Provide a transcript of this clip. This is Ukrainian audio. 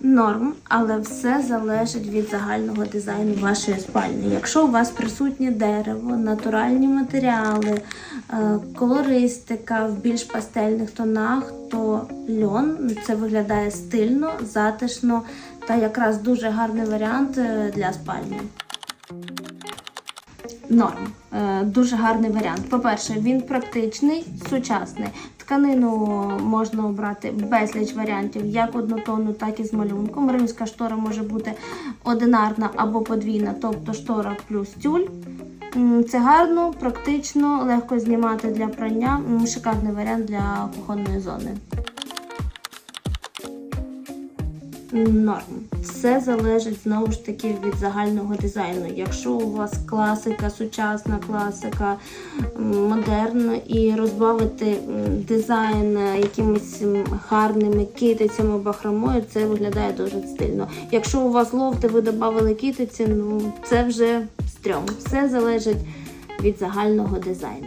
норм, але все залежить від загального дизайну вашої спальні. Якщо у вас присутнє дерево, натуральні матеріали, е, колористика в більш пастельних тонах, то льон це виглядає стильно, затишно та якраз дуже гарний варіант е, для спальні. Норм. Е, Дуже гарний варіант. По-перше, він практичний, сучасний. Тканину можна обрати безліч варіантів, як однотонну, так і з малюнком. Римська штора може бути одинарна або подвійна, тобто штора плюс тюль. Це гарно, практично, легко знімати для прання. Шикарний варіант для кухонної зони. Норм. Все залежить знову ж таки від загального дизайну. Якщо у вас класика, сучасна класика, модерн і розбавити дизайн е, якимись гарними китицями, бахромою, це виглядає дуже стильно. Якщо у вас лофти, ви додали китиці, ну це вже стрьом. Все залежить від загального дизайну.